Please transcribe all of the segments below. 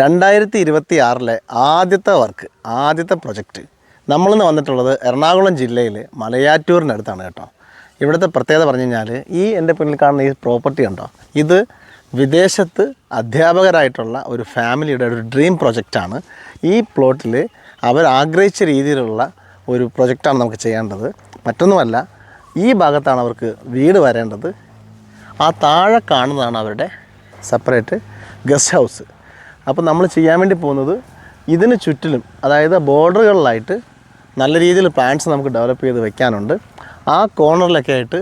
രണ്ടായിരത്തി ഇരുപത്തി ആറിലെ ആദ്യത്തെ വർക്ക് ആദ്യത്തെ പ്രൊജക്റ്റ് നമ്മളിന്ന് വന്നിട്ടുള്ളത് എറണാകുളം ജില്ലയിൽ മലയാറ്റൂരിനടുത്താണ് കേട്ടോ. ഇവിടുത്തെ പ്രത്യേകത പറഞ്ഞു കഴിഞ്ഞാൽ ഈ എന്റെ പിന്നിൽ കാണുന്ന ഈ പ്രോപ്പർട്ടി ഉണ്ടോ ഇത് വിദേശത്ത് അധ്യാപകരായിട്ടുള്ള ഒരു ഫാമിലിയുടെ ഒരു ഡ്രീം പ്രൊജക്റ്റാണ്. ഈ പ്ലോട്ടിൽ അവർ ആഗ്രഹിച്ച രീതിയിലുള്ള ഒരു പ്രൊജക്റ്റാണ് നമുക്ക് ചെയ്യേണ്ടത്. മറ്റൊന്നുമല്ല ഈ ഭാഗത്താണ് അവർക്ക് വീട് വരേണ്ടത്. ആ താഴെ കാണുന്നതാണ് അവരുടെ സെപ്പറേറ്റ് ഗസ്റ്റ് ഹൗസ്. അപ്പോൾ നമ്മൾ ചെയ്യാൻ വേണ്ടി പോകുന്നത് ഇതിന് ചുറ്റിലും അതായത് ബോർഡറുകളിലായിട്ട് നല്ല രീതിയിൽ പ്ലാന്റ്സ് നമുക്ക് ഡെവലപ്പ് ചെയ്ത് വെക്കാനുണ്ട്. ആ കോർണറിലൊക്കെ ആയിട്ട്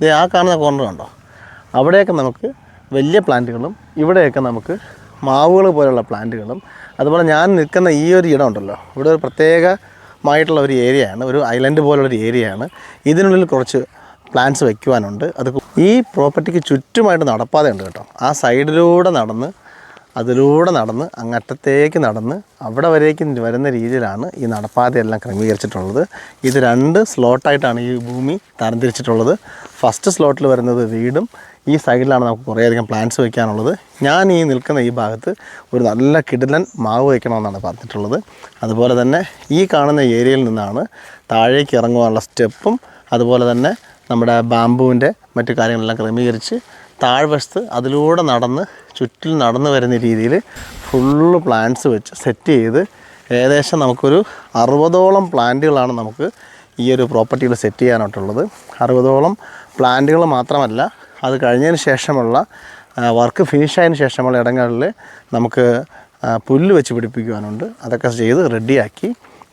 ദേ ആ കാണുന്ന കോർണർ കണ്ടോ? അവിടെയൊക്കെ നമുക്ക് വലിയ പ്ലാന്റുകളും ഇവിടെയൊക്കെ നമുക്ക് മാവുകൾ പോലുള്ള പ്ലാന്റുകളും അതുപോലെ ഞാൻ നിൽക്കുന്ന ഈ ഒരു ഇടം ഉണ്ടല്ലോ. ഇവിടെ ഒരു പ്രത്യേകമായിട്ടുള്ള ഒരു ഏരിയയാണ് ഒരു ഐലൻഡ് പോലുള്ളൊരു ഏരിയയാണ് ഇതിനുള്ളിൽ കുറച്ച് പ്ലാന്റ്സ് വയ്ക്കുവാനുണ്ട് അത് ഈ പ്രോപ്പർട്ടിക്ക് ചുറ്റുമായിട്ട് നടപ്പാതെ ഉണ്ട് കേട്ടോ. ആ സൈഡിലൂടെ നടന്ന് അതിലൂടെ നടന്ന് അങ്ങറ്റത്തേക്ക് നടന്ന് അവിടെ വരേക്ക് വരുന്ന രീതിയിലാണ് ഈ നടപ്പാതയെല്ലാം ക്രമീകരിച്ചിട്ടുള്ളത്. ഇത് രണ്ട് സ്ലോട്ടായിട്ടാണ് ഈ ഭൂമി തരംതിരിച്ചിട്ടുള്ളത്. ഫസ്റ്റ് സ്ലോട്ടിൽ വരുന്നത് വീടും ഈ സൈഡിലാണ് നമുക്ക് കുറേയധികം പ്ലാന്റ്സ് വയ്ക്കാനുള്ളത് ഞാൻ ഈ നിൽക്കുന്ന ഈ ഭാഗത്ത് ഒരു നല്ല കിടിലൻ മാവ് വയ്ക്കണമെന്നാണ് പറഞ്ഞിട്ടുള്ളത്. അതുപോലെ തന്നെ ഈ കാണുന്ന ഏരിയയിൽ നിന്നാണ് താഴേക്ക് ഇറങ്ങുവാനുള്ള സ്റ്റെപ്പും അതുപോലെ തന്നെ നമ്മുടെ ബാമ്പുവിന്റെ മറ്റു കാര്യങ്ങളെല്ലാം ക്രമീകരിച്ച് താഴ്വശത്ത് അതിലൂടെ നടന്ന് ചുറ്റിൽ നടന്നു വരുന്ന രീതിയിൽ ഫുള്ള് പ്ലാന്റ്സ് വെച്ച് സെറ്റ് ചെയ്ത് ഏകദേശം നമുക്കൊരു അറുപതോളം പ്ലാന്റുകളാണ് നമുക്ക് ഈ ഒരു പ്രോപ്പർട്ടിയിൽ സെറ്റ് ചെയ്യാനായിട്ടുള്ളത്. അറുപതോളം പ്ലാന്റുകൾ മാത്രമല്ല അത് കഴിഞ്ഞതിന് ശേഷമുള്ള വർക്ക് ഫിനിഷ് ഫിനിഷായതിന് ശേഷമുള്ള ഇടങ്ങളിൽ നമുക്ക് പുല്ല് വെച്ച് പിടിപ്പിക്കുവാനുണ്ട്. അതൊക്കെ ചെയ്ത് റെഡിയാക്കി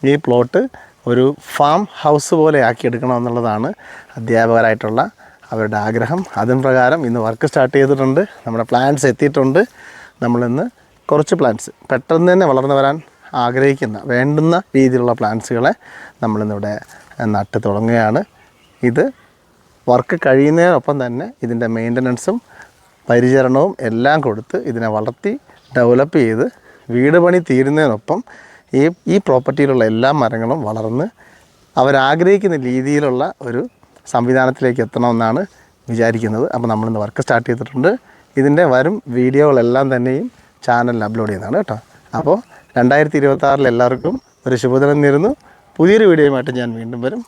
ഈ പ്ലോട്ട് ഒരു ഫാം ഹൗസ് പോലെ ആക്കിയെടുക്കണം എന്നുള്ളതാണ് അധ്യാപകരായിട്ടുള്ള അവരുടെ ആഗ്രഹം. അതിന് പ്രകാരം ഇന്ന് വർക്ക് സ്റ്റാർട്ട് ചെയ്തിട്ടുണ്ട്. നമ്മുടെ പ്ലാന്റ്സ് എത്തിയിട്ടുണ്ട്. നമ്മളിന്ന് കുറച്ച് പ്ലാന്റ്സ് പെട്ടെന്ന് തന്നെ വളർന്നു വരാൻ ആഗ്രഹിക്കുന്ന വേണ്ടുന്ന രീതിയിലുള്ള പ്ലാന്റ്സുകളെ നമ്മളിന്നിവിടെ നട്ട് തുടങ്ങുകയാണ്. ഇത് വർക്ക് കഴിയുന്നതിനൊപ്പം തന്നെ ഇതിന്റെ മെയിന്റനൻസും പരിചരണവും എല്ലാം കൊടുത്ത് ഇതിനെ വളർത്തി ഡെവലപ്പ് ചെയ്ത് വീട് പണി തീരുന്നതിനൊപ്പം ഈ ഈ പ്രോപ്പർട്ടിയിലുള്ള എല്ലാ മരങ്ങളും വളർന്ന് അവരാഗ്രഹിക്കുന്ന രീതിയിലുള്ള ഒരു സംവിധാനത്തിലേക്ക് എത്തണമെന്നാണ് വിചാരിക്കുന്നത്. അപ്പോൾ നമ്മളിന്ന് വർക്ക് സ്റ്റാർട്ട് ചെയ്തിട്ടുണ്ട്. ഇതിന്റെ വരും വീഡിയോകളെല്ലാം തന്നെയും ചാനലിൽ അപ്ലോഡ് ചെയ്യുന്നതാണ് കേട്ടോ. അപ്പോൾ രണ്ടായിരത്തി ഇരുപത്തി എല്ലാവർക്കും ഒരു ശുഭദിനം നേരുന്നു. പുതിയൊരു വീഡിയോയുമായിട്ട് ഞാൻ വീണ്ടും വരും.